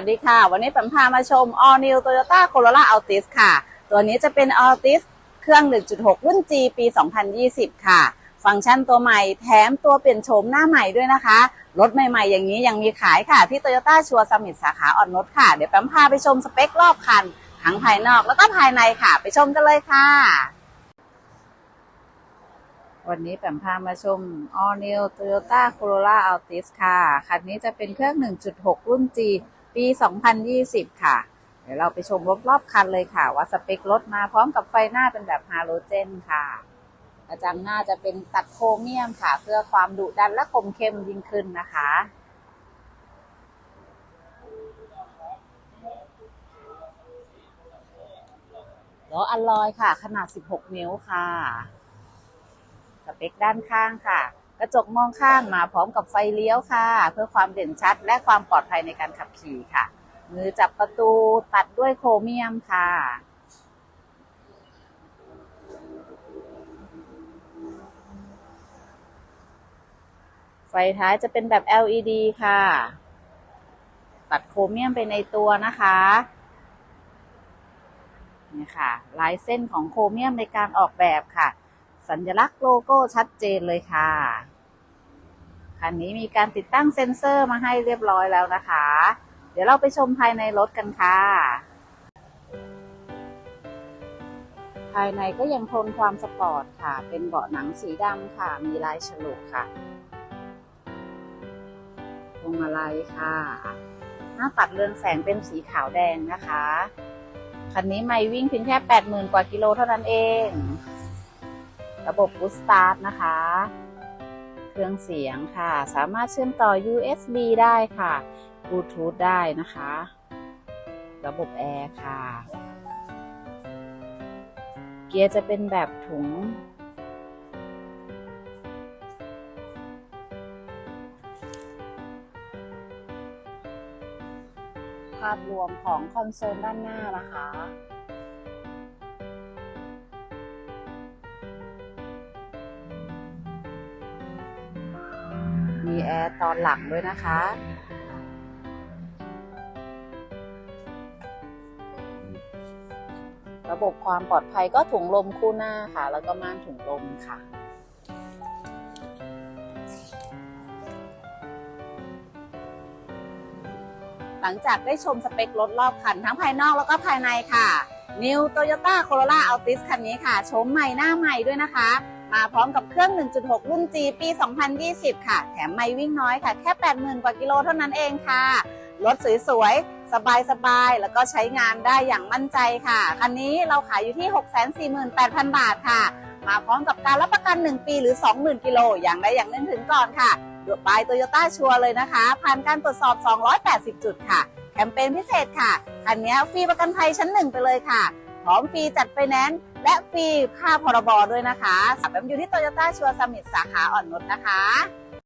วัสดีค่ะ วันนี้ผมพามาชม All New Toyota Corolla Altis ค่ะ ตัวนี้จะเป็น Altis เครื่อง 1.6 รุ่น G ปี 2020 ค่ะ ฟังก์ชันตัวใหม่แถมตัวเปลี่ยนโฉมหน้าใหม่ด้วยนะคะ รถใหม่ๆ อย่างนี้ยังมีขายค่ะ ที่ Toyota ชัวร์สมิธสาขาอ่อนนุชค่ะ เดี๋ยวแปมพาไปชมสเปครอบคัน ทั้งภายนอกแล้วก็ภายในค่ะ ไปชมกันเลยค่ะ วันนี้แปมพามาชม All New Toyota Corolla Altis ค่ะ คันนี้จะเป็นเครื่อง 1.6 รุ่น G ปี 2020 ค่ะ เดี๋ยวเราไปชมรอบๆคันเลยค่ะ ว่าสเปครถมาพร้อมกับไฟหน้าเป็นแบบฮาโลเจนค่ะกระจังหน้าจะเป็นตัดโครเมียมค่ะ เพื่อความดุดันและคมเข้มยิ่งขึ้นนะคะล้ออัลลอยค่ะ ขนาด 16 นิ้วค่ะ สเปคด้านข้างค่ะ กระจกมองข้างมาพร้อมกับไฟเลี้ยวค่ะ เพื่อความเด่นชัด และความปลอดภัยในการขับขี่ค่ะ มือจับประตูตัดด้วยโครเมียมค่ะไฟท้ายจะเป็นแบบ LED ค่ะ ตัดโครเมียมไปในตัวนะคะ นี่ค่ะ ลายเส้นของโครเมียมในการออกแบบค่ะ สัญลักษณ์โลโก้ชัดเจนเลยค่ะ คันนี้มีการติดตั้งเซ็นเซอร์มาให้เรียบร้อยแล้วนะคะ เดี๋ยวเราไปชมภายในรถกันค่ะ ภายในก็ยังทนความสปอร์ตค่ะ เป็นเบาะหนังสีดำค่ะ มีลายฉลุค่ะพวงมาลัยค่ะ หน้าปัดเรืองแสงเป็นสีขาวแดงนะคะ คันนี้ไม่วิ่งเพียงแค่ 80,000 กว่ากิโลเท่านั้นเอง ระบบ Boost Start นะคะ เครื่องเสียงค่ะ สามารถเชื่อมต่อ USB ได้ค่ะ Bluetooth ได้นะคะ ระบบแอร์ค่ะ เกียร์จะเป็นแบบถุงภาพรวมของคอนโซลด้านหน้านะคะ แอร์ตอนหลังด้วยนะคะ ระบบความปลอดภัยก็ถุงลมคู่หน้าค่ะ แล้วก็ม่านถุงลมค่ะหลังจากได้ชมสเปครถรอบคันทั้งภายนอกแล้วก็ภายในค่ะ New Toyota Corolla Altis คันนี้ค่ะโฉมใหม่หน้าใหม่ด้วยนะคะ มาพร้อมกับเครื่อง 1.6 รุ่น G ปี 2020 ค่ะ แถมไม่วิ่งน้อยค่ะ แค่ 80,000 กว่ากิโลเท่านั้นเองค่ะ รถสวยๆ สบายๆ แล้วก็ใช้งานได้อย่างมั่นใจค่ะ คันนี้เราขายอยู่ที่ 648,000 บาทค่ะ มาพร้อมกับการรับประกัน 1 ปีหรือ 20,000 กิโล อย่างใดอย่างหนึ่งถึงก่อนค่ะดูบายโตโยต้าชัวร์เลยนะคะ ผ่านการตรวจสอบ 280 จุดค่ะ แคมเปญพิเศษค่ะ คันนี้ฟรีประกันภัยชั้นหนึ่งไปเลยค่ะ พร้อมฟรีจัดไฟแนนซ์และฟรีค่าพรบด้วยนะคะสับแบบอยู่ที่โตโยต้าชัวร์สมิธสาขาอ่อนนุชนะคะ